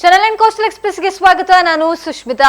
Channel and coastal ಎಕ್ಸ್ಪ್ರೆಸ್ಗೆ ಸ್ವಾಗತ. ನಾನು ಸುಷ್ಮಿತಾ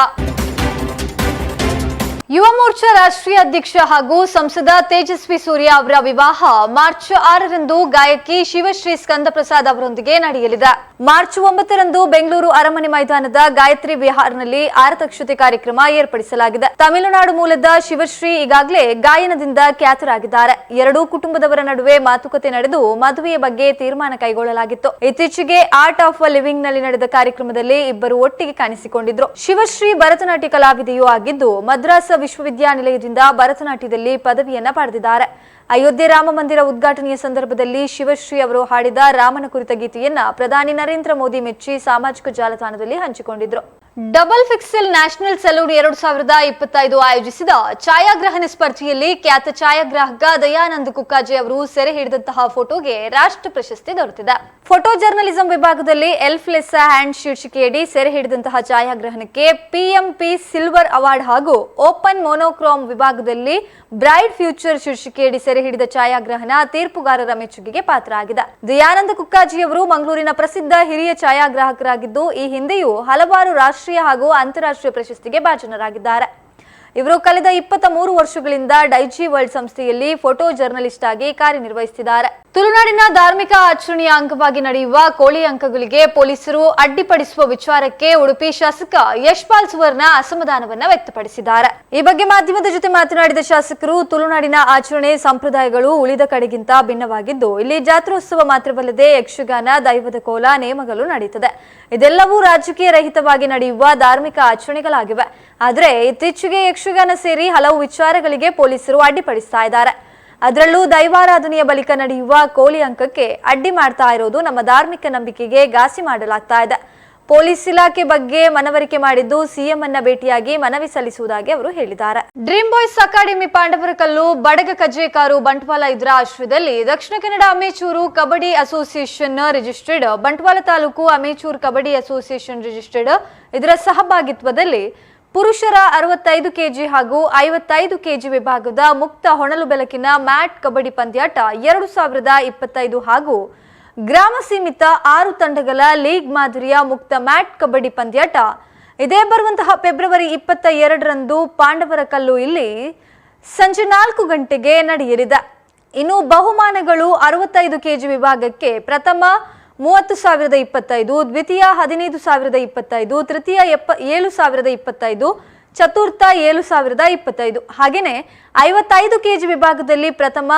ಯುವ ಮೋರ್ಚಾ ರಾಷ್ಟ್ರೀಯ ಅಧ್ಯಕ್ಷ ಹಾಗೂ ಸಂಸದ ತೇಜಸ್ವಿ ಸೂರ್ಯ ಅವರ ವಿವಾಹ ಮಾರ್ಚ್ ಆರರಂದು ಗಾಯಕಿ ಶಿವಶ್ರೀ ಸ್ಕಂದ ಪ್ರಸಾದ್ ಅವರೊಂದಿಗೆ ನಡೆಯಲಿದೆ. ಮಾರ್ಚ್ ಒಂಬತ್ತರಂದು ಬೆಂಗಳೂರು ಅರಮನೆ ಮೈದಾನದ ಗಾಯತ್ರಿ ವಿಹಾರ್ನಲ್ಲಿ ಆರತಕ್ಷತೆ ಕಾರ್ಯಕ್ರಮ ಏರ್ಪಡಿಸಲಾಗಿದೆ. ತಮಿಳುನಾಡು ಮೂಲದ ಶಿವಶ್ರೀ ಈಗಾಗಲೇ ಗಾಯನದಿಂದ ಖ್ಯಾತರಾಗಿದ್ದಾರೆ. ಎರಡೂ ಕುಟುಂಬದವರ ನಡುವೆ ಮಾತುಕತೆ ನಡೆದು ಮದುವೆಯ ಬಗ್ಗೆ ತೀರ್ಮಾನ ಕೈಗೊಳ್ಳಲಾಗಿತ್ತು. ಇತ್ತೀಚೆಗೆ ಆರ್ಟ್ ಆಫ್ ಲಿವಿಂಗ್ನಲ್ಲಿ ನಡೆದ ಕಾರ್ಯಕ್ರಮದಲ್ಲಿ ಇಬ್ಬರು ಒಟ್ಟಿಗೆ ಕಾಣಿಸಿಕೊಂಡಿದ್ರು. ಶಿವಶ್ರೀ ಭರತನಾಟ್ಯ ಕಲಾವಿದೆಯೂ ಆಗಿದ್ದು, ಮದ್ರಾಸ್ ವಿಶ್ವವಿದ್ಯಾನಿಲಯದಿಂದ ಭರತನಾಟ್ಯದಲ್ಲಿ ಪದವಿಯನ್ನ ಪಡೆದಿದ್ದಾರೆ. ಅಯೋಧ್ಯೆ ರಾಮ ಮಂದಿರ ಉದ್ಘಾಟನೆಯ ಸಂದರ್ಭದಲ್ಲಿ ಶಿವಶ್ರೀ ಅವರು ಹಾಡಿದ ರಾಮನ ಕುರಿತ ಗೀತೆಯನ್ನ ಪ್ರಧಾನಿ ನರೇಂದ್ರ ಮೋದಿ ಮೆಚ್ಚಿ ಸಾಮಾಜಿಕ ಜಾಲತಾಣದಲ್ಲಿ ಹಂಚಿಕೊಂಡಿದ್ರು. ಡಬಲ್ ಫಿಕ್ಸೆಲ್ ನ್ಯಾಷನಲ್ ಸಲೂನ್ ಎರಡು ಸಾವಿರದ ಇಪ್ಪತ್ತೈದು ಆಯೋಜಿಸಿದ ಛಾಯಾಗ್ರಹಣ ಸ್ಪರ್ಧೆಯಲ್ಲಿ ಖ್ಯಾತ ಛಾಯಾಗ್ರಾಹಕ ದಯಾನಂದ್ ಕುಕ್ಕಾಜಿ ಅವರು ಸೆರೆ ಹಿಡಿದಂತಹ ಫೋಟೋಗೆ ರಾಷ್ಟ್ರ ಪ್ರಶಸ್ತಿ ದೊರೆತಿದೆ. ಫೋಟೋ ಜರ್ನಲಿಸಂ ವಿಭಾಗದಲ್ಲಿ ಎಲ್ಫ್ಲೆಸ್ ಹ್ಯಾಂಡ್ ಶೀರ್ಷಿಕೆಯಡಿ ಸೆರೆ ಹಿಡಿದಂತಹ ಛಾಯಾಗ್ರಹಣಕ್ಕೆ ಪಿಎಂಪಿ ಸಿಲ್ವರ್ ಅವಾರ್ಡ್ ಹಾಗೂ ಓಪನ್ ಮೋನೋಕ್ರೋಮ್ ವಿಭಾಗದಲ್ಲಿ ಬ್ರೈಟ್ ಫ್ಯೂಚರ್ ಶೀರ್ಷಿಕೆಯಡಿ ಸೆರೆ ಹಿಡಿದ ಛಾಯಾಗ್ರಹಣ ತೀರ್ಪುಗಾರರ ಮೆಚ್ಚುಗೆಗೆ ಪಾತ್ರ ಆಗಿದೆ ದಯಾನಂದ ಕುಕ್ಕಾಜಿಯವರು ಮಂಗಳೂರಿನ ಪ್ರಸಿದ್ಧ ಹಿರಿಯ ಛಾಯಾಗ್ರಾಹಕರಾಗಿದ್ದು, ಈ ಹಿಂದೆಯೂ ಹಲವಾರು ರಾಷ್ಟ್ರೀಯ ಹಾಗೂ ಅಂತಾರಾಷ್ಟ್ರೀಯ ಪ್ರಶಸ್ತಿಗೆ ಭಾಜನರಾಗಿದ್ದಾರೆ. ಇವರು ಕಳೆದ ಇಪ್ಪತ್ತ ಮೂರು ವರ್ಷಗಳಿಂದ ಡೈಜಿ ವರ್ಲ್ಡ್ ಸಂಸ್ಥೆಯಲ್ಲಿ ಫೋಟೋ ಜರ್ನಲಿಸ್ಟ್ ಆಗಿ ಕಾರ್ಯನಿರ್ವಹಿಸುತ್ತಿದ್ದಾರೆ ತುಳುನಾಡಿನ ಧಾರ್ಮಿಕ ಆಚರಣೆಯ ಅಂಗವಾಗಿ ನಡೆಯುವ ಕೋಳಿ ಅಂಕಗಳಿಗೆ ಪೊಲೀಸರು ಅಡ್ಡಿಪಡಿಸುವ ವಿಚಾರಕ್ಕೆ ಉಡುಪಿ ಶಾಸಕ ಯಶ್ಪಾಲ್ ಸುವರ್ಣ ಅಸಮಾಧಾನವನ್ನ ವ್ಯಕ್ತಪಡಿಸಿದ್ದಾರೆ. ಈ ಬಗ್ಗೆ ಮಾಧ್ಯಮದ ಜೊತೆ ಮಾತನಾಡಿದ ಶಾಸಕರು, ತುಳುನಾಡಿನ ಆಚರಣೆ ಸಂಪ್ರದಾಯಗಳು ಉಳಿದ ಕಡೆಗಿಂತ ಭಿನ್ನವಾಗಿದ್ದು, ಇಲ್ಲಿ ಜಾತ್ರೋತ್ಸವ ಮಾತ್ರವಲ್ಲದೆ ಯಕ್ಷಗಾನ, ದೈವದ ಕೋಲ ನೇಮಗಳು ನಡೆಯುತ್ತದೆ ಇದೆಲ್ಲವೂ ರಾಜಕೀಯ ರಹಿತವಾಗಿ ನಡೆಯುವ ಧಾರ್ಮಿಕ ಆಚರಣೆಗಳಾಗಿವೆ. ಆದರೆ ಇತ್ತೀಚೆಗೆ ಯಕ್ಷಗಾನ ಸೇರಿ ಹಲವು ವಿಚಾರಗಳಿಗೆ ಪೊಲೀಸರು ಅಡ್ಡಿಪಡಿಸ್ತಾ ಇದ್ದಾರೆ. ಅದರಲ್ಲೂ ದೈವಾರಾಧನೆಯ ಬಳಿಕ ನಡೆಯುವ ಕೋಳಿ ಅಂಕಕ್ಕೆ ಅಡ್ಡಿ ಮಾಡ್ತಾ ಇರೋದು ನಮ್ಮ ಧಾರ್ಮಿಕ ನಂಬಿಕೆಗೆ ಘಾಸಿ ಮಾಡಲಾಗ್ತಾ ಇದೆ. ಪೊಲೀಸ್ ಇಲಾಖೆ ಬಗ್ಗೆ ಮನವರಿಕೆ ಮಾಡಿದ್ದು ಸಿಎಂ ಅನ್ನ ಭೇಟಿಯಾಗಿ ಮನವಿ ಸಲ್ಲಿಸುವುದಾಗಿ ಅವರು ಹೇಳಿದ್ದಾರೆ. ಡ್ರೀಮ್ ಬಾಯ್ಸ್ ಅಕಾಡೆಮಿ ಪಾಂಡವರ ಕಲ್ಲು, ಬಡಗ ಕಜ್ಜೇಕಾರು, ಬಂಟ್ವಾಳ ಇದರ ಆಶ್ರಯದಲ್ಲಿ Dakshina Kannada amateur kabaddi association registered, Bantwal taluk amateur kabaddi association registered ಇದರ ಸಹಭಾಗಿತ್ವದಲ್ಲಿ ಪುರುಷರ ಅರವತ್ತೈದು ಕೆಜಿ ಹಾಗೂ ಐವತ್ತೈದು ಕೆಜಿ ವಿಭಾಗದ ಮುಕ್ತ ಹೊಣಲು ಬೆಳಕಿನ ಮ್ಯಾಟ್ ಕಬಡ್ಡಿ ಪಂದ್ಯಾಟ ಎರಡು ಸಾವಿರದ ಇಪ್ಪತ್ತೈದು ಹಾಗೂ ಗ್ರಾಮ ಸೀಮಿತ ಆರು ತಂಡಗಳ ಲೀಗ್ ಮಾದರಿಯ ಮುಕ್ತ ಮ್ಯಾಟ್ ಕಬಡ್ಡಿ ಪಂದ್ಯಾಟ. ಇದೇ ಬರುವಂತಹ ಫೆಬ್ರವರಿ ಇಪ್ಪತ್ತ ಎರಡರಂದು ಪಾಂಡವರ ಕಲ್ಲು ಇಲ್ಲಿ ಸಂಜೆ ನಾಲ್ಕು ಗಂಟೆಗೆ ನಡೆಯಲಿದೆ. ಇನ್ನು ಬಹುಮಾನಗಳು ಅರವತ್ತೈದು ಕೆಜಿ ವಿಭಾಗಕ್ಕೆ ಪ್ರಥಮ ಮೂವತ್ತು ಸಾವಿರದ ಇಪ್ಪತ್ತೈದು, ದ್ವಿತೀಯ ಹದಿನೈದು ಸಾವಿರದ ಇಪ್ಪತ್ತೈದು, ತೃತೀಯ ಎಪ್ಪ ಏಳು ಸಾವಿರದ ಇಪ್ಪತ್ತೈದು, ಚತುರ್ಥ ಏಳು ಸಾವಿರದ ಇಪ್ಪತ್ತೈದು. ಹಾಗೆಯೇ ಐವತ್ತೈದು ಕೆ ಜಿ ವಿಭಾಗದಲ್ಲಿ ಪ್ರಥಮ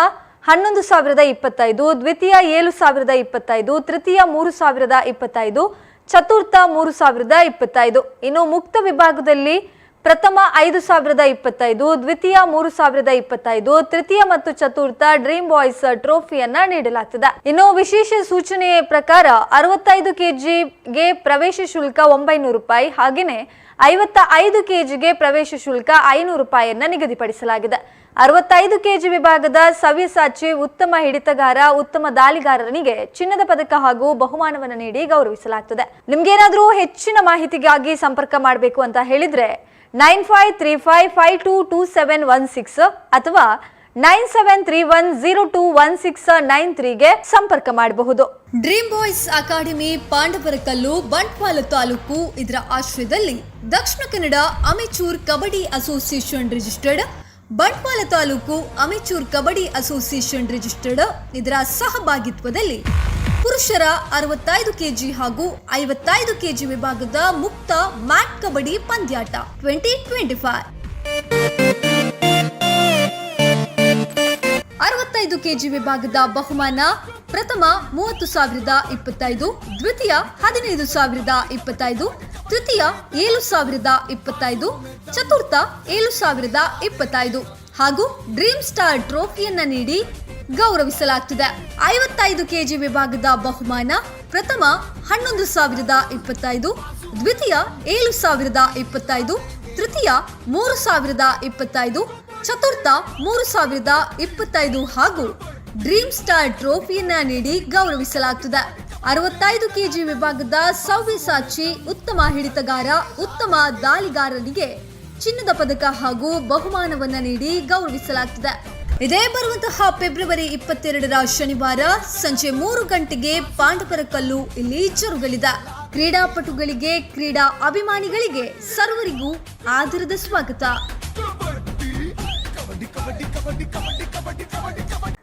ಹನ್ನೊಂದು ಸಾವಿರದ ಇಪ್ಪತ್ತೈದು, ದ್ವಿತೀಯ ಏಳು ಸಾವಿರದ ಇಪ್ಪತ್ತೈದು, ತೃತೀಯ ಮೂರು ಸಾವಿರದ ಇಪ್ಪತ್ತೈದು, ಚತುರ್ಥ ಮೂರು ಸಾವಿರದ ಇಪ್ಪತ್ತೈದು. ಇನ್ನು ಮುಕ್ತ ವಿಭಾಗದಲ್ಲಿ ಪ್ರಥಮ ಐದು ಸಾವಿರದ ಇಪ್ಪತ್ತೈದು, ದ್ವಿತೀಯ ಮೂರು ಸಾವಿರದ ಇಪ್ಪತ್ತೈದು, ತೃತೀಯ ಮತ್ತು ಚತುರ್ಥ ಡ್ರೀಮ್ ಬಾಯ್ಸ್ ಟ್ರೋಫಿಯನ್ನ ನೀಡಲಾಗ್ತದೆ. ಇನ್ನು ವಿಶೇಷ ಸೂಚನೆ ಪ್ರಕಾರ ಅರವತ್ತೈದು ಕೆಜಿಗೆ ಪ್ರವೇಶ ಶುಲ್ಕ ಒಂಬೈನೂರು ರೂಪಾಯಿ, ಹಾಗೆಯೇ ಐವತ್ತ ಐದು ಕೆಜಿಗೆ ಪ್ರವೇಶ ಶುಲ್ಕ ಐನೂರು ರೂಪಾಯಿಯನ್ನ ನಿಗದಿಪಡಿಸಲಾಗಿದೆ. ಅರವತ್ತೈದು ಕೆಜಿ ವಿಭಾಗದ ಸವ್ಯಸಾಚಿ ಉತ್ತಮ ಹಿಡಿತಗಾರ, ಉತ್ತಮ ದಾಳಿಗಾರನಿಗೆ ಚಿನ್ನದ ಪದಕ ಹಾಗೂ ಬಹುಮಾನವನ್ನು ನೀಡಿ ಗೌರವಿಸಲಾಗ್ತದೆ. ನಿಮ್ಗೇನಾದ್ರೂ ಹೆಚ್ಚಿನ ಮಾಹಿತಿಗಾಗಿ ಸಂಪರ್ಕ ಮಾಡಬೇಕು ಅಂತ ಹೇಳಿದ್ರೆ nine five three five five two two seven one six ಅಥವಾ nine seven three one zero two one six nine ತ್ರೀಗೆ ಸಂಪರ್ಕ ಮಾಡಬಹುದು. ಡ್ರೀಮ್ ಬಾಯ್ಸ್ ಅಕಾಡೆಮಿ ಪಾಂಡವರ ಕಲ್ಲು ಬಂಟ್ವಾಳ ತಾಲೂಕು ಇದರ ಆಶ್ರಯದಲ್ಲಿ Dakshina Kannada amateur kabaddi association registered, Bantwal taluk amateur kabaddi association registered ಇದರ ಸಹಭಾಗಿತ್ವದಲ್ಲಿ ಪುರುಷರ ಅರವತ್ತೈದು ಕೆಜಿ ಹಾಗೂ ಐವತ್ತೈದು ಕೆಜಿ ವಿಭಾಗದ ಮುಕ್ತ ಮ್ಯಾಟ್ ಕಬಡ್ಡಿ ಪಂದ್ಯಾಟ ಟ್ವೆಂಟಿ ಟ್ವೆಂಟಿ ಫೈವ್. ಅರವತ್ತೈದು ಕೆಜಿ ವಿಭಾಗದ ಬಹುಮಾನ ಪ್ರಥಮ ಮೂವತ್ತು ಸಾವಿರದ ಇಪ್ಪತ್ತೈದು, ದ್ವಿತೀಯ ಹದಿನೈದು ಸಾವಿರದ ಇಪ್ಪತ್ತೈದು, ತೃತೀಯ ಏಳು ಸಾವಿರದ ಇಪ್ಪತ್ತೈದು, ಚತುರ್ಥ ಏಳು ಸಾವಿರದ ಇಪ್ಪತ್ತೈದು ಹಾಗೂ ಡ್ರೀಮ್ ಸ್ಟಾರ್ ಟ್ರೋಫಿಯನ್ನ ನೀಡಿ ಗೌರವಿಸಲಾಗ್ತಿದೆ. ಐವತ್ತೈದು ಕೆಜಿ ವಿಭಾಗದ ಬಹುಮಾನ ಪ್ರಥಮ ಹನ್ನೊಂದು ಸಾವಿರದ ಇಪ್ಪತ್ತೈದು, ದ್ವಿತೀಯ ಏಳು ಸಾವಿರದ ಇಪ್ಪತ್ತೈದು, ತೃತೀಯ ಮೂರು ಸಾವಿರದ ಇಪ್ಪತ್ತೈದು, ಚತುರ್ಥ ಮೂರು ಸಾವಿರದ ಇಪ್ಪತ್ತೈದು ಹಾಗೂ ಡ್ರೀಮ್ ಸ್ಟಾರ್ ಟ್ರೋಫಿಯನ್ನ ನೀಡಿ ಗೌರವಿಸಲಾಗ್ತದೆ. ಅರವತ್ತೈದು ಕೆಜಿ ವಿಭಾಗದ ಸವ್ಯಸಾಚಿ ಉತ್ತಮ ಹಿಡಿತಗಾರ, ಉತ್ತಮ ದಾಳಿಗಾರರಿಗೆ ಚಿನ್ನದ ಪದಕ ಹಾಗೂ ಬಹುಮಾನವನ್ನ ನೀಡಿ ಗೌರವಿಸಲಾಗ್ತದೆ. ಇದೇ ಬರುವಂತಹ ಫೆಬ್ರವರಿ ಇಪ್ಪತ್ತೆರಡರ ಶನಿವಾರ ಸಂಜೆ ಮೂರು ಗಂಟೆಗೆ ಪಾಂಡವರ ಕಲ್ಲು ಇಲ್ಲಿ ಜರುಗಲಿದೆ ಕ್ರೀಡಾಪಟುಗಳಿಗೆ ಕ್ರೀಡಾ ಅಭಿಮಾನಿಗಳಿಗೆ ಸರ್ವರಿಗೂ ಆದರದ ಸ್ವಾಗತ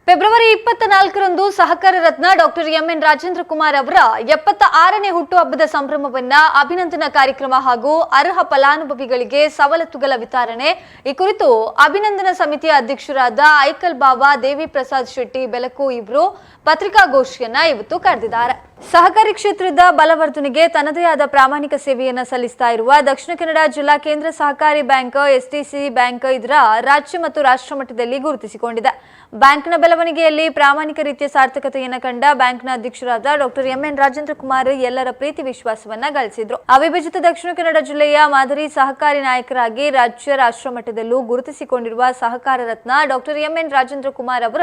ಫೆಬ್ರವರಿ ಇಪ್ಪತ್ತ ನಾಲ್ಕರಂದು ಸಹಕಾರ ರತ್ನ ಡಾಕ್ಟರ್ ಎಂಎನ್ ರಾಜೇಂದ್ರ ಕುಮಾರ್ ಅವರ ಎಪ್ಪತ್ತ ಆರನೇ ಹುಟ್ಟುಹಬ್ಬದ ಸಂಭ್ರಮವನ್ನ ಅಭಿನಂದನಾ ಕಾರ್ಯಕ್ರಮ ಹಾಗೂ ಅರ್ಹ ಫಲಾನುಭವಿಗಳಿಗೆ ಸವಲತ್ತುಗಳ ವಿತರಣೆ. ಈ ಕುರಿತು ಅಭಿನಂದನಾ ಸಮಿತಿಯ ಅಧ್ಯಕ್ಷರಾದ ಐಕಲ್ ಬಾಬಾ ದೇವಿ ಪ್ರಸಾದ್ ಶೆಟ್ಟಿ ಬೆಲಕು ಇವರು ಪತ್ರಿಕಾಗೋಷ್ಠಿಯನ್ನ ಇವತ್ತು ಕರೆದಿದ್ದಾರೆ. ಸಹಕಾರಿ ಕ್ಷೇತ್ರದ ಬಲವರ್ಧನೆಗೆ ತನ್ನದೇ ಆದ ಪ್ರಾಮಾಣಿಕ ಸೇವೆಯನ್ನು ಸಲ್ಲಿಸ್ತಾ ಇರುವ ದಕ್ಷಿಣ ಕನ್ನಡ ಜಿಲ್ಲಾ ಕೇಂದ್ರ ಸಹಕಾರಿ ಬ್ಯಾಂಕ್ ಎಸ್ಟಿಸಿ ಬ್ಯಾಂಕ್ ಇದರ ರಾಜ್ಯ ಮತ್ತು ರಾಷ್ಟ್ರ ಮಟ್ಟದಲ್ಲಿ ಗುರುತಿಸಿಕೊಂಡಿದೆ. ಬ್ಯಾಂಕ್ನ ಬೆಳವಣಿಗೆಯಲ್ಲಿ ಪ್ರಾಮಾಣಿಕ ರೀತಿಯ ಸಾರ್ಥಕತೆಯನ್ನು ಕಂಡ ಬ್ಯಾಂಕ್ನ ಅಧ್ಯಕ್ಷರಾದ ಡಾಕ್ಟರ್ ಎಂಎನ್ ರಾಜೇಂದ್ರ ಕುಮಾರ್ ಎಲ್ಲರ ಪ್ರೀತಿ ವಿಶ್ವಾಸವನ್ನ ಗಳಿಸಿದ್ರು. ಅವಿಭಜಿತ ದಕ್ಷಿಣ ಕನ್ನಡ ಜಿಲ್ಲೆಯ ಮಾದರಿ ಸಹಕಾರಿ ನಾಯಕರಾಗಿ ರಾಜ್ಯ ರಾಷ್ಟ್ರ ಮಟ್ಟದಲ್ಲೂ ಗುರುತಿಸಿಕೊಂಡಿರುವ ಸಹಕಾರ ರತ್ನ ಡಾಕ್ಟರ್ ಎಂಎನ್ ರಾಜೇಂದ್ರ ಕುಮಾರ್ ಅವರ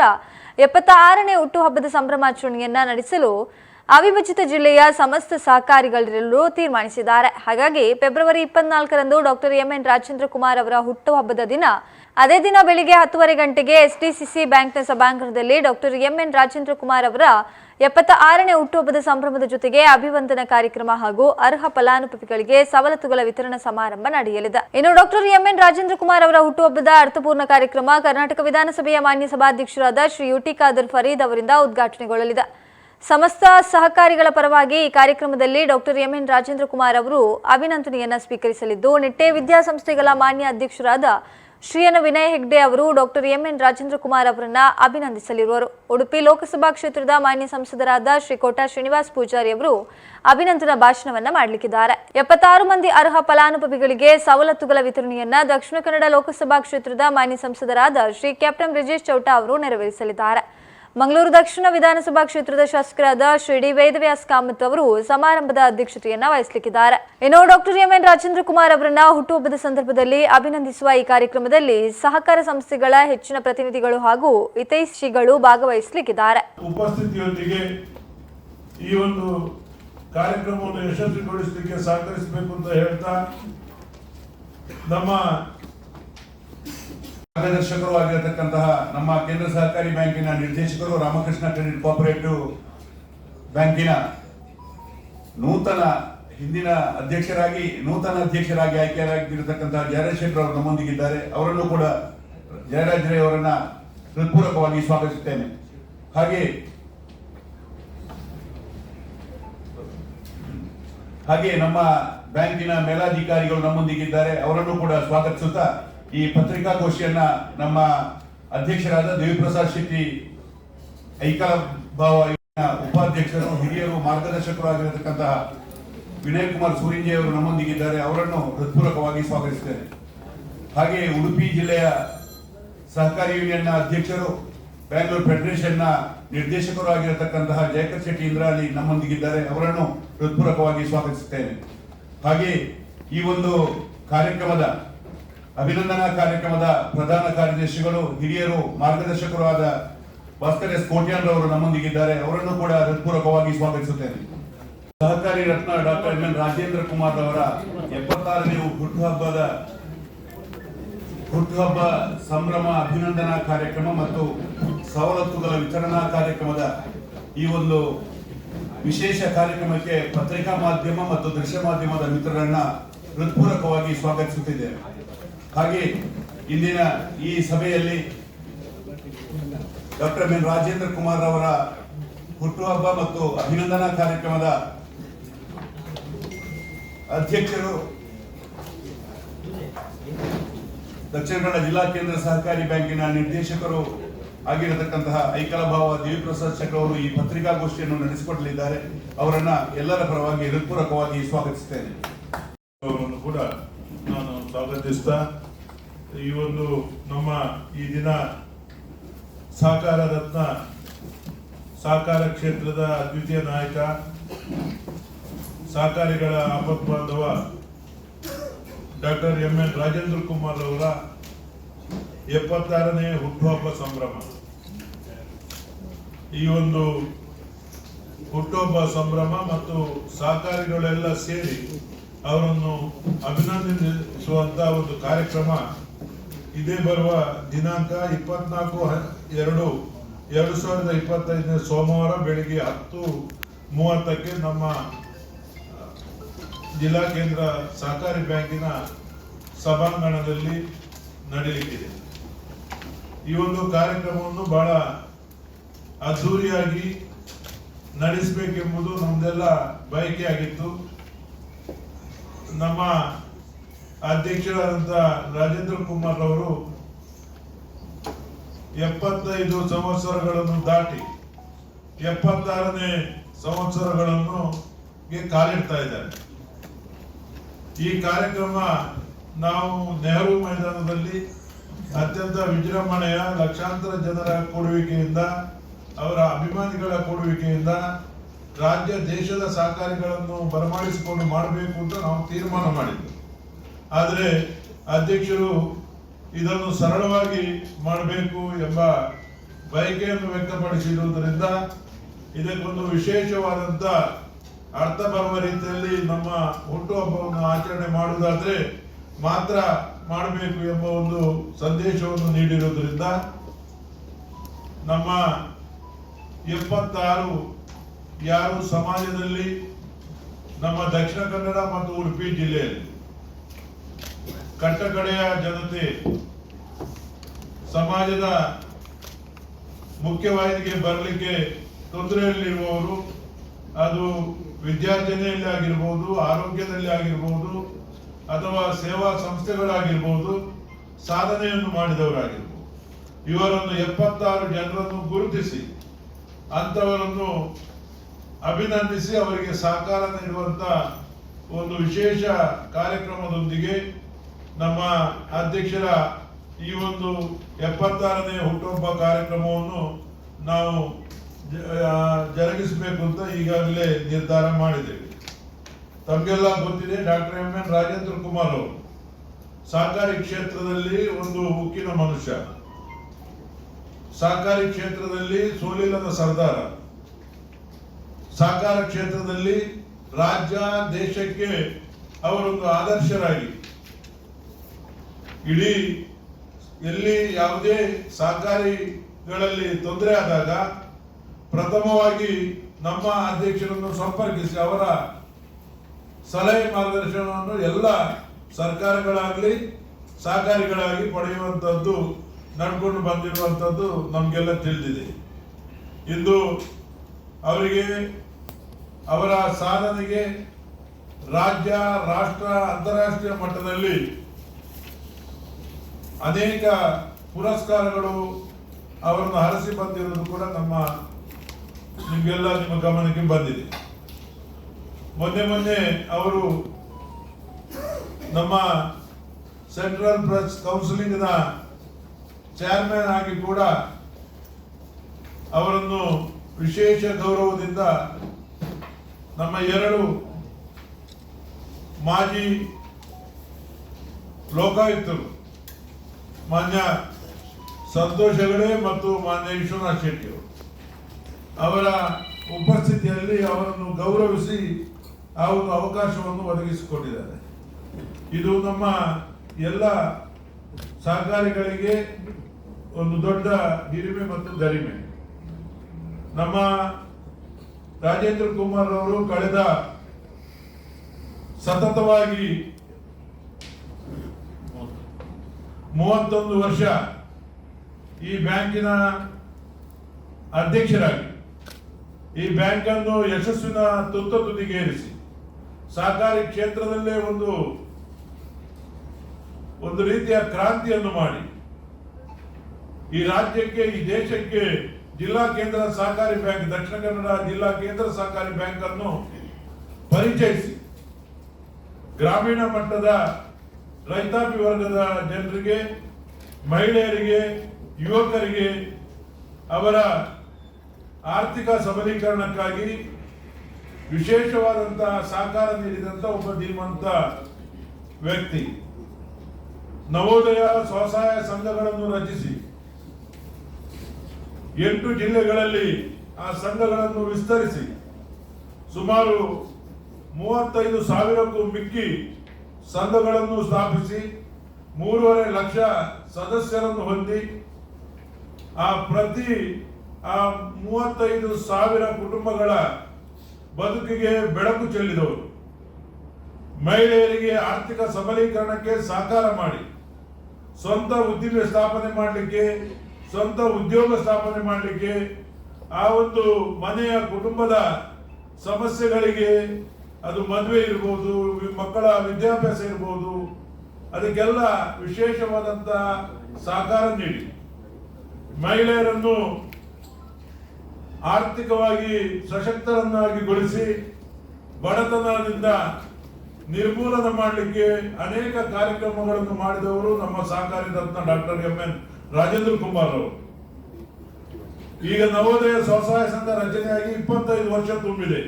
ಎಪ್ಪತ್ತ ಆರನೇ ಹುಟ್ಟುಹಬ್ಬದ ಸಂಭ್ರಮಾಚರಣೆಯನ್ನ ನಡೆಸಲು ಅವಿಭಜಿತ ಜಿಲ್ಲೆಯ ಸಮಸ್ತ ಸಹಕಾರಿಗಳಿರಲು ತೀರ್ಮಾನಿಸಿದ್ದಾರೆ. ಹಾಗಾಗಿ ಫೆಬ್ರವರಿ ಇಪ್ಪತ್ನಾಲ್ಕರಂದು ಡಾಕ್ಟರ್ ಎಂಎನ್ ರಾಜೇಂದ್ರ ಕುಮಾರ್ ಅವರ ಹುಟ್ಟುಹಬ್ಬದ ದಿನ. ಅದೇ ದಿನ ಬೆಳಿಗ್ಗೆ ಹತ್ತುವರೆ ಗಂಟೆಗೆ ಎಸ್ಡಿಸಿಸಿ ಬ್ಯಾಂಕ್ನ ಸಭಾಂಗಣದಲ್ಲಿ ಡಾಕ್ಟರ್ ಎಂಎನ್ ರಾಜೇಂದ್ರ ಕುಮಾರ್ ಅವರ ಎಪ್ಪತ್ತ ಆರನೇ ಹುಟ್ಟುಹಬ್ಬದ ಸಂಭ್ರಮದ ಜೊತೆಗೆ ಅಭಿವಂದನಾ ಕಾರ್ಯಕ್ರಮ ಹಾಗೂ ಅರ್ಹ ಫಲಾನುಭವಿಗಳಿಗೆ ಸವಲತ್ತುಗಳ ವಿತರಣಾ ಸಮಾರಂಭ ನಡೆಯಲಿದೆ. ಇನ್ನು ಡಾಕ್ಟರ್ ಎಂಎನ್ ರಾಜೇಂದ್ರ ಕುಮಾರ್ ಅವರ ಹುಟ್ಟುಹಬ್ಬದ ಅರ್ಥಪೂರ್ಣ ಕಾರ್ಯಕ್ರಮ ಕರ್ನಾಟಕ ವಿಧಾನಸಭೆಯ ಮಾನ್ಯ ಸಭಾಧ್ಯಕ್ಷರಾದ ಶ್ರೀ ಯುಟಿ ಖಾದರ್ ಫರೀದ್ ಅವರಿಂದ ಉದ್ಘಾಟನೆಗೊಳ್ಳಲಿದೆ. ಸಮಸ್ತ ಸಹಕಾರಿಗಳ ಪರವಾಗಿ ಈ ಕಾರ್ಯಕ್ರಮದಲ್ಲಿ ಡಾಕ್ಟರ್ ಎಂಎನ್ ರಾಜೇಂದ್ರ ಕುಮಾರ್ ಅವರು ಅಭಿನಂದನೆಯನ್ನ ಸ್ವೀಕರಿಸಲಿದ್ದು, ನಿಟ್ಟೆ ವಿದ್ಯಾಸಂಸ್ಥೆಗಳ ಮಾನ್ಯ ಅಧ್ಯಕ್ಷರಾದ ಶ್ರೀಯನ ವಿನಯ್ ಹೆಗ್ಡೆ ಅವರು ಡಾಕ್ಟರ್ ಎಂಎನ್ ರಾಜೇಂದ್ರ ಕುಮಾರ್ ಅವರನ್ನ ಅಭಿನಂದಿಸಲಿರುವರು. ಉಡುಪಿ ಲೋಕಸಭಾ ಕ್ಷೇತ್ರದ ಮಾನ್ಯ ಸಂಸದರಾದ ಶ್ರೀ ಕೋಟಾ ಶ್ರೀನಿವಾಸ್ ಪೂಜಾರಿ ಅವರು ಅಭಿನಂದನಾ ಭಾಷಣವನ್ನ ಮಾಡಲಿಕ್ಕಿದ್ದಾರೆ. ಎಪ್ಪತ್ತಾರು ಮಂದಿ ಅರ್ಹ ಫಲಾನುಭವಿಗಳಿಗೆ ಸವಲತ್ತುಗಳ ವಿತರಣೆಯನ್ನ ದಕ್ಷಿಣ ಕನ್ನಡ ಲೋಕಸಭಾ ಕ್ಷೇತ್ರದ ಮಾನ್ಯ ಸಂಸದರಾದ ಶ್ರೀ ಕ್ಯಾಪ್ಟನ್ ಬ್ರಿಜೇಶ್ ಚೌಟಾ ಅವರು ನೆರವೇರಿಸಲಿದ್ದಾರೆ. ಮಂಗಳೂರು ದಕ್ಷಿಣ ವಿಧಾನಸಭಾ ಕ್ಷೇತ್ರದ ಶಾಸಕರಾದ ಶ್ರೀ ಡಿ ವೇದವ್ಯಾಸ್ ಕಾಮತ್ ಅವರು ಸಮಾರಂಭದ ಅಧ್ಯಕ್ಷತೆಯನ್ನ ವಹಿಸಲಿಕ್ಕಿದ್ದಾರೆ. ಇನ್ನು ಡಾಕ್ಟರ್ ಎಂಎನ್ ರಾಜೇಂದ್ರ ಕುಮಾರ್ ಅವರನ್ನ ಹುಟ್ಟುಹಬ್ಬದ ಸಂದರ್ಭದಲ್ಲಿ ಅಭಿನಂದಿಸುವ ಈ ಕಾರ್ಯಕ್ರಮದಲ್ಲಿ ಸಹಕಾರ ಸಂಸ್ಥೆಗಳ ಹೆಚ್ಚಿನ ಪ್ರತಿನಿಧಿಗಳು ಹಾಗೂ ಹಿತೈಷಿಗಳು ಭಾಗವಹಿಸಲಿಕ್ಕಿದ್ದಾರೆ. ಉಪಸ್ಥಿತಿಯೊಂದಿಗೆ ಈ ಒಂದು ಕಾರ್ಯಕ್ರಮವನ್ನು ಯಶಸ್ವಿಗೊಳಿಸಲಿಕ್ಕೆ ಸಹಕರಿಸಬೇಕು ಅಂತ ಹೇಳ್ತಾ ನಮ್ಮ ಮಾರ್ಗದರ್ಶಕರು ಆಗಿರತಕ್ಕಂತಹ ನಮ್ಮ ಕೇಂದ್ರ ಸಹಕಾರಿ ಬ್ಯಾಂಕಿನ ನಿರ್ದೇಶಕರು ರಾಮಕೃಷ್ಣ ಕ್ರೆಡಿಟ್ ಕೋಪರೇಟಿವ್ ಬ್ಯಾಂಕಿನ ನೂತನ ಹಿಂದಿನ ಅಧ್ಯಕ್ಷರಾಗಿ, ನೂತನ ಅಧ್ಯಕ್ಷರಾಗಿ ಆಯ್ಕೆಯಾಗಿರತಕ್ಕಂತಹ ಜಯರಾಜ್ ಶೆಟ್ಟರ್ ಅವರು ನಮ್ಮೊಂದಿಗಿದ್ದಾರೆ. ಅವರನ್ನು ಕೂಡ ಜಯರಾಜ್ ರೇ ಅವರನ್ನ ಹೃತ್ಪೂರ್ವಕವಾಗಿ ಸ್ವಾಗತಿಸುತ್ತೇನೆ. ಹಾಗೆ ಹಾಗೆ ನಮ್ಮ ಬ್ಯಾಂಕಿನ ಮೇಲಾಧಿಕಾರಿಗಳು ನಮ್ಮೊಂದಿಗಿದ್ದಾರೆ. ಅವರನ್ನು ಕೂಡ ಸ್ವಾಗತಿಸುತ್ತಾ ಈ ಪತ್ರಿಕಾಗೋಷ್ಠಿಯನ್ನ ನಮ್ಮ ಅಧ್ಯಕ್ಷರಾದ ದೇವಿಪ್ರಸಾದ್ ಶೆಟ್ಟಿ, ಐಕಲ ಭಾವ ಉಪಾಧ್ಯಕ್ಷರು, ಹಿರಿಯರು, ಮಾರ್ಗದರ್ಶಕರು ಆಗಿರತಕ್ಕಂತಹ ವಿನಯ್ ಕುಮಾರ್ ಸೂರಿಂಜೆ ಅವರು ನಮ್ಮೊಂದಿಗಿದ್ದಾರೆ. ಅವರನ್ನು ಹೃತ್ಪೂರ್ವಕವಾಗಿ ಸ್ವಾಗತಿಸುತ್ತೇನೆ ಹಾಗೆ ಉಡುಪಿ ಜಿಲ್ಲೆಯ ಸಹಕಾರಿ ಯೂನಿಯನ್ನ ಅಧ್ಯಕ್ಷರು ಬ್ಯಾಂಗ್ಳೂರ್ ಫೆಡರೇಷನ್ನ ನಿರ್ದೇಶಕರು ಆಗಿರತಕ್ಕಂತಹ ಜಯಕರ್ ಶೆಟ್ಟಿ ಇಂದ್ರಾಲಿ ನಮ್ಮೊಂದಿಗಿದ್ದಾರೆ. ಅವರನ್ನು ಹೃತ್ಪೂರ್ವಕವಾಗಿ ಸ್ವಾಗತಿಸುತ್ತೇನೆ ಹಾಗೆ ಈ ಒಂದು ಕಾರ್ಯಕ್ರಮದ ಅಭಿನಂದನಾ ಕಾರ್ಯಕ್ರಮದ ಪ್ರಧಾನ ಕಾರ್ಯದರ್ಶಿಗಳು, ಹಿರಿಯರು, ಮಾರ್ಗದರ್ಶಕರು ಆದ ಭಾಸ್ಕರ್ ಎಸ್ ಕೋಟ್ಯಾನ್ ರವರು ನಮ್ಮೊಂದಿಗಿದ್ದಾರೆ. ಅವರನ್ನು ಕೂಡ ಹೃತ್ಪೂರ್ವಕವಾಗಿ ಸ್ವಾಗತಿಸುತ್ತೇನೆ. Sahakari Ratna doctor M. N. Rajendra Kumar ಅವರ ಎಪ್ಪತ್ತಾರನೇ ಹುಟ್ಟುಹಬ್ಬದ ಹುಟ್ಟುಹಬ್ಬ ಸಂಭ್ರಮ ಅಭಿನಂದನಾ ಕಾರ್ಯಕ್ರಮ ಮತ್ತು ಸವಲತ್ತುಗಳ ವಿತರಣಾ ಕಾರ್ಯಕ್ರಮದ ಈ ಒಂದು ವಿಶೇಷ ಕಾರ್ಯಕ್ರಮಕ್ಕೆ ಪತ್ರಿಕಾ ಮಾಧ್ಯಮ ಮತ್ತು ದೃಶ್ಯ ಮಾಧ್ಯಮದ ಮಿತ್ರರನ್ನ ಹೃತ್ಪೂರ್ವಕವಾಗಿ ಸ್ವಾಗತಿಸುತ್ತಿದ್ದೇವೆ. ಹಾಗೆ ಇಂದಿನ ಈ ಸಭೆಯಲ್ಲಿ ಡಾಕ್ಟರ್ ಎನ್ ರಾಜೇಂದ್ರ ಕುಮಾರ್ ಅವರ ಹುಟ್ಟುಹಬ್ಬ ಮತ್ತು ಅಭಿನಂದನಾ ಕಾರ್ಯಕ್ರಮದ ಅಧ್ಯಕ್ಷರು ದಕ್ಷಿಣ ಕನ್ನಡ ಜಿಲ್ಲಾ ಕೇಂದ್ರ ಸಹಕಾರಿ ಬ್ಯಾಂಕಿನ ನಿರ್ದೇಶಕರು ಆಗಿರತಕ್ಕಂತಹ ಐಕಲಭಾವ ದೇವಿಪ್ರಸಾದ್ ಶೆಟ್ಟಿ ಅವರು ಈ ಪತ್ರಿಕಾಗೋಷ್ಠಿಯನ್ನು ನಡೆಸಿಕೊಡಲಿದ್ದಾರೆ. ಅವರನ್ನ ಎಲ್ಲರ ಪರವಾಗಿ ಹೃತ್ಪೂರ್ವಕವಾಗಿ ಸ್ವಾಗತಿಸುತ್ತೇನೆ ಕೂಡ ನಾನು ಸ್ವಾಗತಿಸ್ತಾ ಈ ಒಂದು ನಮ್ಮ ಈ ದಿನ ಸಹಕಾರ ರತ್ನ ಸಹಕಾರ ಕ್ಷೇತ್ರದ ಅದ್ವಿತೀಯ ನಾಯಕ ಸಹಕಾರಿಗಳ ಆಪತ್ ಬಾಂಧವ doctor M N Rajendra Kumar ಅವರ ಎಪ್ಪತ್ತಾರನೇ ಹುಟ್ಟುಹಬ್ಬ ಸಂಭ್ರಮ. ಈ ಒಂದು ಹುಟ್ಟುಹಬ್ಬ ಸಂಭ್ರಮ ಮತ್ತು ಸಹಕಾರಿಗಳೆಲ್ಲ ಸೇರಿ ಅವರನ್ನು ಅಭಿನಂದಿಸುವಂತಹ ಒಂದು ಕಾರ್ಯಕ್ರಮ ಇದೇ ಬರುವ ದಿನಾಂಕ ಇಪ್ಪತ್ನಾಲ್ಕು ಎರಡು ಎರಡು ಸಾವಿರದ ಇಪ್ಪತ್ತೈದನೇ ಸೋಮವಾರ ಬೆಳಿಗ್ಗೆ ಹತ್ತು ಮೂವತ್ತಕ್ಕೆ ನಮ್ಮ ಜಿಲ್ಲಾ ಕೇಂದ್ರ ಸಹಕಾರಿ ಬ್ಯಾಂಕಿನ ಸಭಾಂಗಣದಲ್ಲಿ ನಡೆಯಲಿದೆ ಈ ಒಂದು ಕಾರ್ಯಕ್ರಮವನ್ನು ಬಹಳ ಅದ್ಧೂರಿಯಾಗಿ ನಡೆಸಬೇಕೆಂಬುದು ನಮ್ದೆಲ್ಲ ಬಯಕೆ ಆಗಿತ್ತು. ನಮ್ಮ ಅಧ್ಯಕ್ಷರಾದಂಥ ರಾಜೇಂದ್ರ ಕುಮಾರ್ ಅವರು ಎಪ್ಪತ್ತೈದು ಸಂವತ್ಸರಗಳನ್ನು ದಾಟಿ ಎಪ್ಪತ್ತಾರನೇ ಸಂವತ್ಸರಗಳನ್ನು ಕಾಲಿಡ್ತಾ ಇದ್ದಾರೆ. ಈ ಕಾರ್ಯಕ್ರಮ ನಾವು ನೆಹರು ಮೈದಾನದಲ್ಲಿ ಅತ್ಯಂತ ವಿಜೃಂಭಣೆಯ ಲಕ್ಷಾಂತರ ಜನರ ಕೊಡುವಿಕೆಯಿಂದ, ಅವರ ಅಭಿಮಾನಿಗಳ ಕೊಡುವಿಕೆಯಿಂದ ರಾಜ್ಯ ದೇಶದ ಸಹಕಾರಿಗಳನ್ನು ಬರಮಾಡಿಸಿಕೊಂಡು ಮಾಡಬೇಕು ಅಂತ ನಾವು ತೀರ್ಮಾನ ಮಾಡಿದ್ವಿ. ಆದರೆ ಅಧ್ಯಕ್ಷರು ಇದನ್ನು ಸರಳವಾಗಿ ಮಾಡಬೇಕು ಎಂಬ ಬಯಕೆಯನ್ನು ವ್ಯಕ್ತಪಡಿಸಿರುವುದರಿಂದ ಇದಕ್ಕೊಂದು ವಿಶೇಷವಾದಂಥ ಅರ್ಥ ಬರುವ ರೀತಿಯಲ್ಲಿ ನಮ್ಮ ಹುಟ್ಟುಹಬ್ಬವನ್ನು ಆಚರಣೆ ಮಾಡುವುದಾದರೆ ಮಾತ್ರ ಮಾಡಬೇಕು ಎಂಬ ಒಂದು ಸಂದೇಶವನ್ನು ನೀಡಿರುವುದರಿಂದ ನಮ್ಮ ಎಪ್ಪತ್ತಾರು ಯಾರು ಸಮಾಜದಲ್ಲಿ ನಮ್ಮ ದಕ್ಷಿಣ ಕನ್ನಡ ಮತ್ತು ಉಡುಪಿ ಜಿಲ್ಲೆಯಲ್ಲಿ ಕಟ್ಟಕಡೆಯ ಜನತೆ ಸಮಾಜದ ಮುಖ್ಯವಾಹಿನಿಗೆ ಬರಲಿಕ್ಕೆ ತೊಂದರೆಯಲ್ಲಿರುವವರು, ಅದು ವಿದ್ಯಾರ್ಜನೆಯಲ್ಲಿ ಆಗಿರ್ಬೋದು, ಆರೋಗ್ಯದಲ್ಲಿ ಆಗಿರ್ಬೋದು, ಅಥವಾ ಸೇವಾ ಸಂಸ್ಥೆಗಳಾಗಿರ್ಬೋದು, ಸಾಧನೆಯನ್ನು ಮಾಡಿದವರಾಗಿರ್ಬೋದು. ಇವರನ್ನು ಎಪ್ಪತ್ತಾರು ಜನರನ್ನು ಗುರುತಿಸಿ, ಅಂಥವರನ್ನು ಅಭಿನಂದಿಸಿ ಅವರಿಗೆ ಸಹಕಾರ ನೀಡುವಂತ ಒಂದು ವಿಶೇಷ ಕಾರ್ಯಕ್ರಮದೊಂದಿಗೆ ನಮ್ಮ ಅಧ್ಯಕ್ಷರ ಈ ಒಂದು ಎಪ್ಪತ್ತಾರನೇ ಹುಟ್ಟುಹಬ್ಬ ಕಾರ್ಯಕ್ರಮವನ್ನು ನಾವು ಜರುಗಿಸಬೇಕು ಅಂತ ಈಗಾಗಲೇ ನಿರ್ಧಾರ ಮಾಡಿದ್ದೇವೆ. ತಮಗೆಲ್ಲ ಗೊತ್ತಿದೆ doctor M N Rajendra Kumar ಅವರು ಸಹಕಾರಿ ಕ್ಷೇತ್ರದಲ್ಲಿ ಒಂದು ಉಕ್ಕಿನ ಮನುಷ್ಯ, ಸಹಕಾರಿ ಕ್ಷೇತ್ರದಲ್ಲಿ ಸೋಲಿಲ್ಲದ ಸರ್ದಾರ, ಸಹಕಾರ ಕ್ಷೇತ್ರದಲ್ಲಿ ರಾಜ್ಯ ದೇಶಕ್ಕೆ ಅವರೊಂದು ಆದರ್ಶರಾಗಿ ಇಡೀ ಎಲ್ಲಿ ಯಾವುದೇ ಸಹಕಾರಿಗಳಲ್ಲಿ ತೊಂದರೆ ಆದಾಗ ಪ್ರಥಮವಾಗಿ ನಮ್ಮ ಅಧ್ಯಕ್ಷರನ್ನು ಸಂಪರ್ಕಿಸಿ ಅವರ ಸಲಹೆ ಮಾರ್ಗದರ್ಶನವನ್ನು ಎಲ್ಲ ಸರ್ಕಾರಗಳಾಗಲಿ, ಸಹಕಾರಿಗಳಾಗಿ ಪಡೆಯುವಂಥದ್ದು ನಡ್ಕೊಂಡು ಬಂದಿರುವಂಥದ್ದು ನಮಗೆಲ್ಲ ತಿಳಿದಿದೆ. ಇಂದು ಅವರಿಗೆ, ಅವರ ಸಾಧನೆಗೆ ರಾಜ್ಯ, ರಾಷ್ಟ್ರ, ಅಂತಾರಾಷ್ಟ್ರೀಯ ಮಟ್ಟದಲ್ಲಿ ಅನೇಕ ಪುರಸ್ಕಾರಗಳು ಅವರನ್ನು ಹರಸಿ ಬಂದಿರೋದು ಕೂಡ ನಮ್ಮ ನಿಮಗೆಲ್ಲ ನಿಮ್ಮ ಗಮನಕ್ಕೆ ಬಂದಿದೆ. ಮೊನ್ನೆ ಮೊನ್ನೆ ಅವರು ನಮ್ಮ ಸೆಂಟ್ರಲ್ ಪ್ರೆಸ್ ಕೌನ್ಸಿಲಿಂಗ್ನ ಚೇರ್ಮನ್ ಆಗಿ ಕೂಡ ಅವರನ್ನು ವಿಶೇಷ ಗೌರವದಿಂದ ನಮ್ಮ ಎರಡು ಮಾಜಿ ಲೋಕಾಯುಕ್ತರು ಮಾನ್ಯ ಸಂತೋಷ್ ಹೆಗಡೆ ಮತ್ತು ಮಾನ್ಯ ವಿಶ್ವನಾಥ್ ಶೆಟ್ಟಿ ಅವರು. ಅವರ ಉಪಸ್ಥಿತಿಯಲ್ಲಿ ಅವರನ್ನು ಗೌರವಿಸಿ ಆ ಒಂದು ಅವಕಾಶವನ್ನು ಒದಗಿಸಿಕೊಂಡಿದ್ದಾರೆ. ಇದು ನಮ್ಮ ಎಲ್ಲ ಸಹಕಾರಿಗಳಿಗೆ ಒಂದು ದೊಡ್ಡ ಹಿರಿಮೆ ಮತ್ತು ಗರಿಮೆ. ನಮ್ಮ ರಾಜೇಂದ್ರ ಕುಮಾರ್ ಅವರು ಕಳೆದ ಸತತವಾಗಿ ಮೂವತ್ತೊಂದು ವರ್ಷ ಈ ಬ್ಯಾಂಕಿನ ಅಧ್ಯಕ್ಷರಾಗಿ ಈ ಬ್ಯಾಂಕ್ ಅನ್ನು ಯಶಸ್ಸಿನ ತುತ್ತ ತುದಿಗೇರಿಸಿ ಸಹಕಾರಿ ಕ್ಷೇತ್ರದಲ್ಲೇ ಒಂದು ಒಂದು ರೀತಿಯ ಕ್ರಾಂತಿಯನ್ನು ಮಾಡಿ ಈ ರಾಜ್ಯಕ್ಕೆ, ಈ ದೇಶಕ್ಕೆ ಜಿಲ್ಲಾ ಕೇಂದ್ರ ಸಹಕಾರಿ ಬ್ಯಾಂಕ್, ದಕ್ಷಿಣ ಕನ್ನಡ ಜಿಲ್ಲಾ ಕೇಂದ್ರ ಸಹಕಾರಿ ಬ್ಯಾಂಕ್ ಅನ್ನು ಪರಿಚಯಿಸಿ ಗ್ರಾಮೀಣ ಮಟ್ಟದ ರೈತಾಪಿ ವರ್ಗದ ಜನರಿಗೆ, ಮಹಿಳೆಯರಿಗೆ, ಯುವಕರಿಗೆ ಅವರ ಆರ್ಥಿಕ ಸಬಲೀಕರಣಕ್ಕಾಗಿ ವಿಶೇಷವಾದಂತಹ ಸಹಕಾರ ನೀಡಿದಂತ ಒಬ್ಬ ಧೀಮಂತ ವ್ಯಕ್ತಿ. ನವೋದಯ ಸ್ವಸಹಾಯ ಸಂಘಗಳನ್ನು ರಚಿಸಿ. ಎಂಟು ಜಿಲ್ಲೆಗಳಲ್ಲಿ ಆ ಸಂಘಗಳನ್ನು ವಿಸ್ತರಿಸಿ. ಸುಮಾರು ಮೂವತ್ತೈದು ಸಾವಿರಕ್ಕೂ ಮಿಕ್ಕಿ ಸಂಘಗಳನ್ನು ಸ್ಥಾಪಿಸಿ ಮೂರುವರೆ ಲಕ್ಷ ಸದಸ್ಯರನ್ನು ಹೊಂದಿ, ಆ ಪ್ರತಿ, ಆ ಮೂವತ್ತೈದು ಸಾವಿರ ಕುಟುಂಬಗಳ ಬದುಕಿಗೆ ಬೆಳಕು ಚೆಲ್ಲಿದವರು. ಮಹಿಳೆಯರಿಗೆ ಆರ್ಥಿಕ ಸಬಲೀಕರಣಕ್ಕೆ ಸಹಕಾರ ಮಾಡಿ, ಸ್ವಂತ ಉದ್ದಿಮೆ ಸ್ಥಾಪನೆ ಮಾಡಲಿಕ್ಕೆ, ಸ್ವಂತ ಉದ್ಯೋಗ ಸ್ಥಾಪನೆ ಮಾಡಲಿಕ್ಕೆ, ಆ ಒಂದು ಮನೆಯ ಕುಟುಂಬದ ಸಮಸ್ಯೆಗಳಿಗೆ ಅದು ಮದುವೆ ಇರ್ಬೋದು, ಮಕ್ಕಳ ವಿದ್ಯಾಭ್ಯಾಸ ಇರ್ಬೋದು, ಅದಕ್ಕೆಲ್ಲ ವಿಶೇಷವಾದಂತ ಸಹಕಾರ ನೀಡಿ. ಮಹಿಳೆಯರನ್ನು ಆರ್ಥಿಕವಾಗಿ ಸಶಕ್ತರನ್ನಾಗಿಗೊಳಿಸಿ ಬಡತನದಿಂದ ನಿರ್ಮೂಲನ ಮಾಡಲಿಕ್ಕೆ ಅನೇಕ ಕಾರ್ಯಕ್ರಮಗಳನ್ನು ಮಾಡಿದವರು ನಮ್ಮ Sahakari Ratna doctor M N Rajendra Kumar ಅವರು. ಈಗ ನವೋದಯ ಸ್ವಸಹಾಯ ಸಂಘ ರಚನೆಯಾಗಿ ಇಪ್ಪತ್ತೈದು ವರ್ಷ ತುಂಬಿದೆ.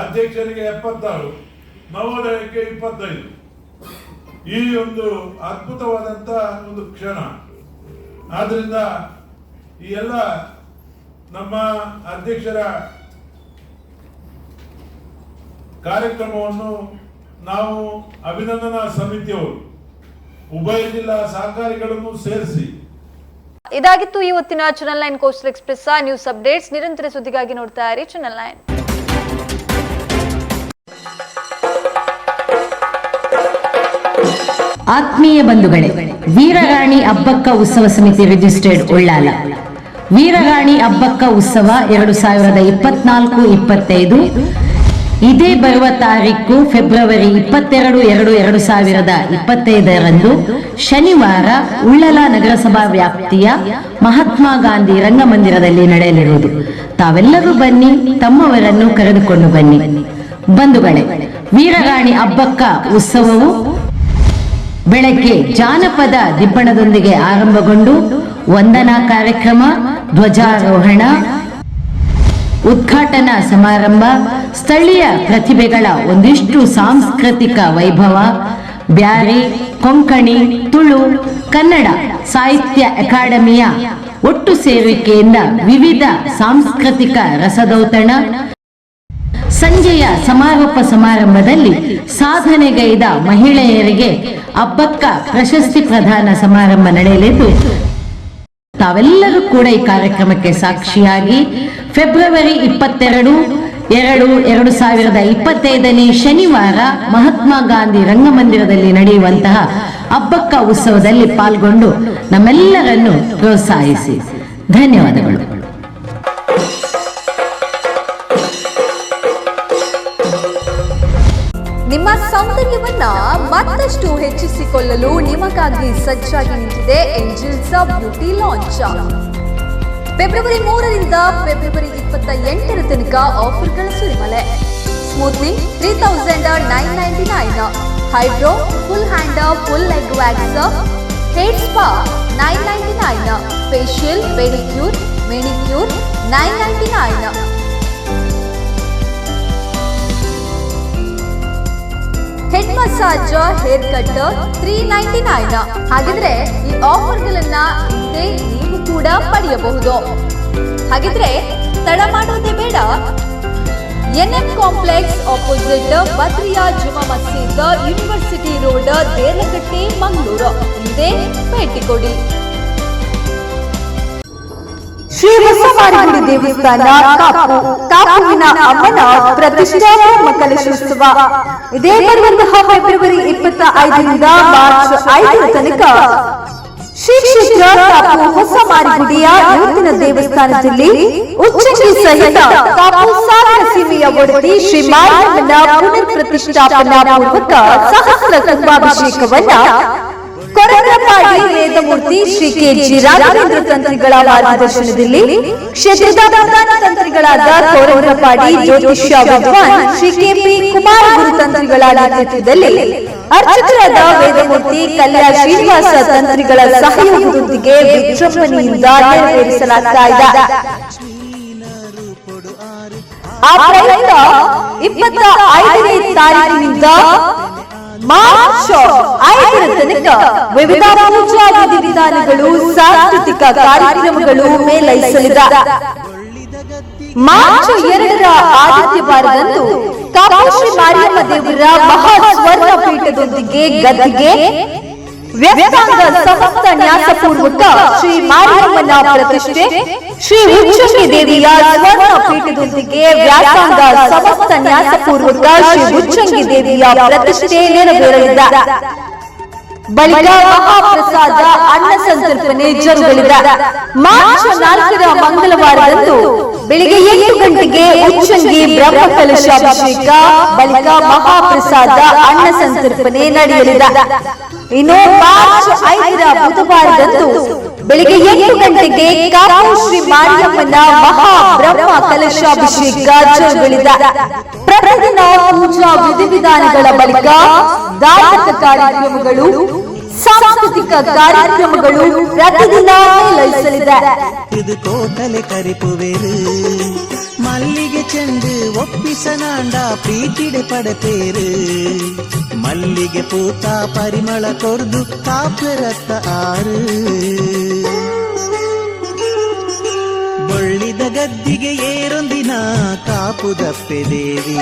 ಅಧ್ಯಕ್ಷರಿಗೆ ಎಪ್ಪತ್ತಾರು, ನವೋದಯಕ್ಕೆ ಇಪ್ಪತ್ತೈದು. ಈ ಒಂದು ಅದ್ಭುತವಾದಂತ ಒಂದು ಕ್ಷಣ. ಆದ್ದರಿಂದ ಈ ಎಲ್ಲ ನಮ್ಮ ಅಧ್ಯಕ್ಷರ ಕಾರ್ಯಕ್ರಮವನ್ನು ನಾವು ಅಭಿನಂದನಾ ಸಮಿತಿಯವರು, ಉಭಯ ಜಿಲ್ಲಾ ಸಹಕಾರಿಗಳನ್ನು ಸೇರಿಸಿ. ಇದಾಗಿತ್ತು ಇವತ್ತಿನ channel nine coastal express news updates ನಿರಂತರ ಸುದ್ದಿಗಾಗಿ ನೋಡ್ತಾ ಇರಿ ಚಾನಲ್ ನೈನ್ ಆತ್ಮೀಯ ಬಂಧುಗಳೇ, ವೀರರಾಣಿ ಅಬ್ಬಕ್ಕ ಉತ್ಸವ ಸಮಿತಿ ರಿಜಿಸ್ಟರ್ಡ್ ಉಳ್ಳಾಲ. ವೀರರಾಣಿ ಅಬ್ಬಕ್ಕ ಉತ್ಸವ ಎರಡು ಸಾವಿರದ ಇಪ್ಪತ್ನಾಲ್ಕು, ಇಪ್ಪತ್ತೈದು. ಇದೇ ಬರುವ ತಾರೀಕು ಫೆಬ್ರವರಿ ಇಪ್ಪತ್ತೆರಡು, ಎರಡು ಎರಡು ಸಾವಿರದ ಇಪ್ಪತ್ತೈದರಂದು ಶನಿವಾರ ಉಳ್ಳಲ ನಗರಸಭಾ ವ್ಯಾಪ್ತಿಯ ಮಹಾತ್ಮ ಗಾಂಧಿ ರಂಗಮಂದಿರದಲ್ಲಿ ನಡೆಯಲಿರುವುದು. ತಾವೆಲ್ಲರೂ ಬನ್ನಿ, ತಮ್ಮವರನ್ನು ಕರೆದುಕೊಂಡು ಬನ್ನಿ. ಬಂಧುಗಳೇ, ವೀರರಾಣಿ ಅಬ್ಬಕ್ಕ ಉತ್ಸವವು ಬೆಳಗ್ಗೆ ಜಾನಪದ ದಿಬ್ಬಣದೊಂದಿಗೆ ಆರಂಭಗೊಂಡು ವಂದನಾ ಕಾರ್ಯಕ್ರಮ, ಧ್ವಜಾರೋಹಣ, ಉದ್ಘಾಟನಾ ಸಮಾರಂಭ, ಸ್ಥಳೀಯ ಪ್ರತಿಭೆಗಳ ಒಂದಿಷ್ಟು ಸಾಂಸ್ಕೃತಿಕ ವೈಭವ, ಬ್ಯಾರಿ, ಕೊಂಕಣಿ, ತುಳು, ಕನ್ನಡ ಸಾಹಿತ್ಯ ಅಕಾಡೆಮಿಯ ಒಟ್ಟು ಸೇರಿಕೆಯಿಂದ ವಿವಿಧ ಸಾಂಸ್ಕೃತಿಕ ರಸದೌತಣ ಸಂಜೆಯ ಸಮಾರೋಪ ಸಮಾರಂಭದಲ್ಲಿ ಸಾಧನೆಗೈದ ಮಹಿಳೆಯರಿಗೆ ಅಬ್ಬಕ್ಕ ಪ್ರಶಸ್ತಿ ಪ್ರದಾನ ಸಮಾರಂಭ ನಡೆಯಲಿದ್ದು, ತಾವೆಲ್ಲರೂ ಕೂಡ ಈ ಕಾರ್ಯಕ್ರಮಕ್ಕೆ ಸಾಕ್ಷಿಯಾಗಿ ಫೆಬ್ರವರಿ ಇಪ್ಪತ್ತೆರಡು, ಎರಡು ಎರಡು ಸಾವಿರದ ಇಪ್ಪತ್ತೈದನೇ ಶನಿವಾರ ಮಹಾತ್ಮ ಗಾಂಧಿ ರಂಗಮಂದಿರದಲ್ಲಿ ನಡೆಯುವಂತಹ ಅಬ್ಬಕ್ಕ ಉತ್ಸವದಲ್ಲಿ ಪಾಲ್ಗೊಂಡು ನಮ್ಮೆಲ್ಲರನ್ನು ಪ್ರೋತ್ಸಾಹಿಸಿ. ಧನ್ಯವಾದಗಳು. ಮತ್ತಷ್ಟು ಹೆಚ್ಚಿಸಿಕೊಳ್ಳಲು ನಿಮಗಾಗಿ ಸಜ್ಜಾಗಿ ನಿಂತಿದೆ ಎಂಜಿಲ್ಸ್ ಬ್ಯೂಟಿ ಲಾಂಚ್. ಫೆಬ್ರವರಿ ಮೂರರಿಂದ ಫೆಬ್ರವರಿ ಇಪ್ಪತ್ತ ಎಂಟರ ತನಕ ಆಫರ್ಗಳ ಸುರಿಮಲೆ smoothening three thousand nine ninety nine hydro, full hand, full leg wax, hair spa nine ninety nine facial, pedicure manicure nine ninety nine massage hair cut three ninety nine ಹಾಗಿದ್ರೆ ಈ ಆಫರ್ಗಳನ್ನ ನೀವು ಕೂಡ ಪಡೆಯಬಹುದು. ಹಾಗಿದ್ರೆ ತಡ ಮಾಡೋದೇ ಬೇಡ. NM complex opposite Badriya Juma Masjid university road Deralakatte Mangaluru. ಹಿಂದೆ ಭೇಟಿ ಕೊಡಿ. ಶ್ರೀ ಬಸವಾರಿಗುಡಿ ದೇವಸ್ಥಾನ, ಕಾಪು. ಕಾಪುವಿನ ಅಮ್ಮನ ಪ್ರತಿಷ್ಠಾತ್ಮಕ ಕಲಶೋತ್ಸವ ಇದೇ ಬರುವಂತಹ ಫೆಬ್ರವರಿ ಇಪ್ಪತ್ತ ಐದರಿಂದ ಮಾರ್ಚ್ ಐದರ ತನಕ ಶ್ರೀ ಕ್ಷೇತ್ರ ಕಾಪು ಹೊಸ ಮಾರಿಗುಡಿಯ ನೂತನ ದೇವಸ್ಥಾನದಲ್ಲಿ ಉಚ್ಚಂಗಿ ಸಹಿತ ಕಾಪು ಸಾಗರ ಸೀಮೆಯ ಒಡತಿ ಶ್ರೀ ಮಾರಿಯಮ್ಮನ ಪುನರ್ ಪ್ರತಿಷ್ಠಾಪನಾ ಪೂರ್ವಕ ಸಹಸ್ರ ಕುಂಭಾಭಿಷೇಕವನ್ನ ಕೊರಗಪಾಡಿ ವೇದಮೂರ್ತಿ ಶ್ರೀ ಕೆ ಜಿ ರಾಘವೇಂದ್ರ ತಂತ್ರಿಗಳ ಮಾರ್ಗದರ್ಶನದಲ್ಲಿ ಕ್ಷೇತ್ರದ ಪ್ರಧಾನ ತಂತ್ರಿಗಳಾದ ಕೊರಗಪಾಡಿ ಜ್ಯೋತಿಷ್ಯ ವಿದ್ವಾನ್ ಶ್ರೀ ಕೆ ಪಿ ಕುಮಾರ ಗುರು ತಂತ್ರಿಗಳ ನೇತೃತ್ವದಲ್ಲಿ ಅರ್ಚಕರಾದ ವೇದಮೂರ್ತಿ ಕಲ್ಯಾಣ ಶ್ರೀನಿವಾಸ ತಂತ್ರಿಗಳ ಸಹಯೋಗದೊಂದಿಗೆ ವಿಜೃಂಭಣೆಯಿಂದ ನೆರವೇರಿಸಲಾಗ್ತಾ ಇದೆ. ಆ ಪ್ರಯುಕ್ತ ಇಪ್ಪತ್ತ ಐದನೇ ತಾರೀಕಿನಿಂದ ವಿಧಿವಿಧಾನಗಳು ಸಾಂಸ್ಕೃತಿಕ ಕಾರ್ಯಕ್ರಮಗಳು ಮೇಲೈಸಲಿದ. ಮಾರ್ಚ್ ಎರಡರ ಆದಿತ್ಯವಾರದಂದು ಕಾಶಿ ಮಾರಿಯಮ್ಮ ದೇವರ ಮಹಾ ಸ್ವರ್ಣ ಪೀಠದೊಂದಿಗೆ ಗದ್ದಿಗೆ ವ್ಯಸ್ತಾಂಗ ಸಮಸ್ತ ನ್ಯಾಸಪೂರ್ವಕ ಶ್ರೀ ಮಾರಿಯಮ್ಮನ ಪ್ರತಿಷ್ಠೆ, ಶ್ರೀ ವಿಶ್ವಶ್ರೀ ದೇವಿಯ ಸ್ವರ್ಣ ಪೀಠದೊಂದಿಗೆ ವ್ಯಾಸಾಂಗ ಸಮಸ್ತ ನ್ಯಾಸಪೂರ್ವಕ ಶ್ರೀ ಉಚ್ಚಂಗಿ ದೇವಿಯ ಪ್ರತಿಷ್ಠೆ ನೆರವೇರಲಿದೆ. ಬಳಿಕ ಮಹಾಪ್ರಸಾದ ಅನ್ನ ಸಂತರ್ಪಣೆ ಜರುಗಲಿದೆ. ಮಾರ್ಚ್ ನಾಲ್ಕರ ಮಂಗಳವಾರದಂದು ಬೆಳಿಗ್ಗೆ ಎಂಟು ಗಂಟೆಗೆ ಉಚ್ಚಂಗಿ ಬ್ರಹ್ಮ ಕಲಶಾಭಿಷೇಕ ಬಳಿಕ ಮಹಾಪ್ರಸಾದ, ಅನ್ನ ಸಂತರ್ಪಣೆ ನಡೆಯಲಿದೆ. ಇನ್ನು ಮಾರ್ಚ್ ಐದರ ಬುಧವಾರದಂದು ಬೆಳಿಗ್ಗೆ ಎಂಟು ಗಂಟೆಗೆ ಕಾಪು ಶ್ರೀ ಮಾರಿಯಮ್ಮನ ಮಹಾ ಬ್ರಹ್ಮ ಕಲಶಾಭಿಷೇಕ ಜರುಗಲಿದೆ. ಪ್ರತಿದಿನ ಪೂಜಾ ವಿಧಿವಿಧಾನಗಳ ಬಳಿಕ ಧಾರ್ಮಿಕ ಕಾರ್ಯಕ್ರಮಗಳು ಸಾಂಸ್ಕೃತಿಕ ಕಾರ್ಯಕ್ರಮಗಳು ಪ್ರತಿದಿನ ಲಯಿಸಲಿದೆ ಇದು ಕೋಟಲೆ ಕರಿಪುವೆರು ಮಲ್ಲಿಗೆ ಚೆಂಡು ಒಪ್ಪಿಸನಾಂಡ ಪ್ರೀತಿಡೆ ಪಡತೇರು ಮಲ್ಲಿಗೆ ಪೂತ ಪರಿಮಳ ಕೊರ್ದು ಕಾಪ್ಯರತ್ತ ಆರು ಬಳ್ಳಿದ ಗದ್ದಿಗೆ ಏರೊಂದಿನ ಕಾಪುದಪ್ಪೆ ದೇವಿ.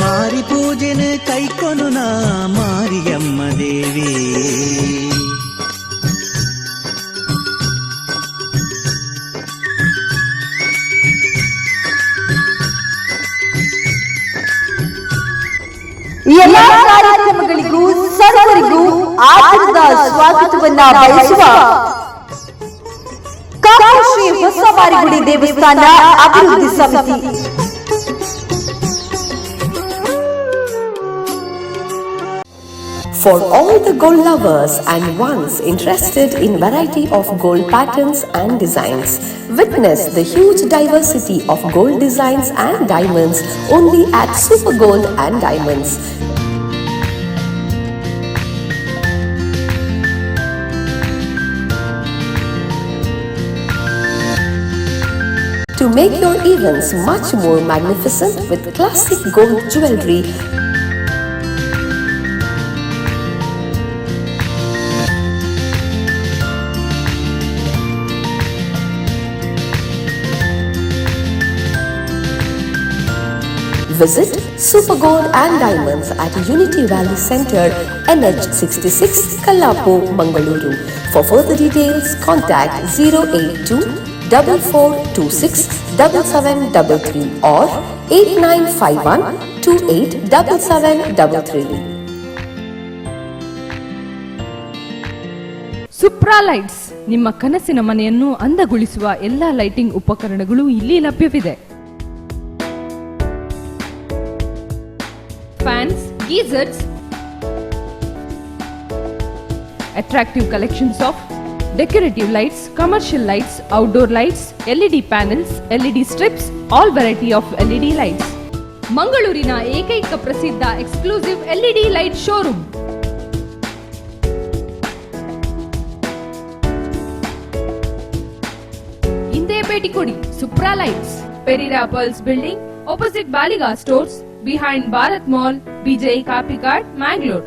ಮಾರಿ ಪೂಜೆನ ಕೈಕೊನು ನಾ ಮಾರಿಯಮ್ಮ ದೇವಿ. ಈ ಎಲ್ಲಾ ಕಾರ್ಯಕ್ರಮಗಳಿಗೂ ಸರ್ವರಿಗೂ ಆಧಾರದ ಸ್ವಾಗತವನ್ನ ಬಯಸುವ ದೇವಸ್ಥಾನ ಅಭಿವೃದ್ಧಿ ಸಮಿತಿ For all the gold lovers and ones interested in variety of gold patterns and designs, witness the huge diversity of gold designs and diamonds only at Super Gold and Diamonds. Make your events much more magnificent with classic gold jewelry Visit Super Gold and Diamonds at Unity Valley Center, NH66, Kallapo, Mangaluru. For further details, contact 082 4426 7733 or 8951 287733. Supra lights ನಿಮ್ಮ ಕನಸಿನ ಮನೆಯನ್ನು ಅಂದಗೊಳಿಸುವ ಎಲ್ಲ lighting ಉಪಕರಣಗಳು ಇಲ್ಲಿ ಲಭ್ಯವಿದೆ fans geysers attractive collections of decorative lights commercial lights outdoor lights LED panels LED strips all variety of LED lights ಮಂಗಳೂರಿನ ಏಕೈಕ ಪ್ರಸಿದ್ಧ ಎಕ್ಸ್ಕ್ಲೂಸಿವ್ ಎಲ್ಇಡಿ ಲೈಟ್ ಶೋರೂಮ್ ಹಿಂದೆ ಭೇಟಿ ಕೊಡಿ Supra lights Pereira pearls building opposite Baliga stores behind Bharat mall Bejai Kapikad Mangalore